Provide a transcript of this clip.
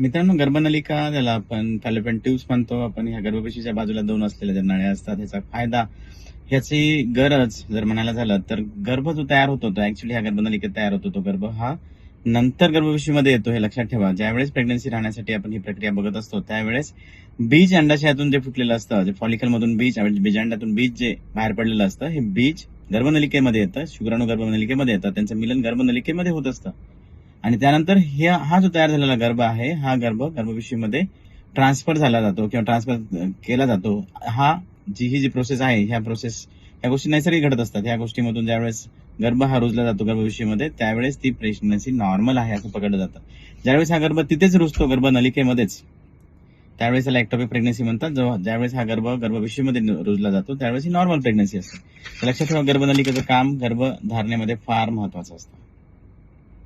मित्रांनो गर्भनलिका ज्याला आपण फॅलोपियन ट्यूब्स म्हणतो आपण ह्या गर्भपेशीच्या बाजूला दोन असलेल्या ज्या नळ्या असतात ह्याचा फायदा ह्याची गरज जर म्हणायला झालं तर गर्भ जो तयार होतो तो ऍक्च्युली ह्या गर्भनलिकेत तयार होतो तो गर्भ हा नंतर गर्भपेशीमध्ये येतो हे लक्षात ठेवा. ज्यावेळेस प्रेग्नन्सी राहण्यासाठी आपण ही प्रक्रिया बघत असतो त्यावेळेस बीज अंडाशयातून जे फुटलेलं असतं जे फॉलिकल मधून बीज म्हणजे बीजांडातून बीज जे बाहेर पडलेलं असतं हे बीज गर्भनलिकेमध्ये येतं शुक्राणू गर्भनलिकेमध्ये येतं त्यांचं मिलन गर्भनलिकेमध्ये होत असतं. आणि त्यानंतर हे हा जो तयार झालेला गर्भ आहे हा गर्भ गर्भपिशवीमध्ये ट्रान्सफर झाला जातो किंवा ट्रान्सफर केला जातो. हा जी ही जी प्रोसेस आहे ह्या प्रोसेस ह्या गोष्टी नैसर्गिक घडत असतात. ह्या गोष्टीमधून ज्यावेळेस गर्भ हा रुजला जातो गर्भविषयीमध्ये त्यावेळेस ती प्रेग्नन्सी नॉर्मल आहे असं पकडलं जातं. ज्यावेळेस हा गर्भ तिथेच रुजतो गर्भ नलिकेमध्येच त्यावेळेस त्याला एक्टोपिक प्रेग्नन्सी म्हणतात. जो ज्यावेळेस हा गर्भ गर्भविषयीमध्ये रुजला जातो त्यावेळेस ही नॉर्मल प्रेग्नन्सी असते. लक्षात ठेवा गर्भनलिकेचं काम गर्भ धारणेमध्ये फार महत्वाचं असतं.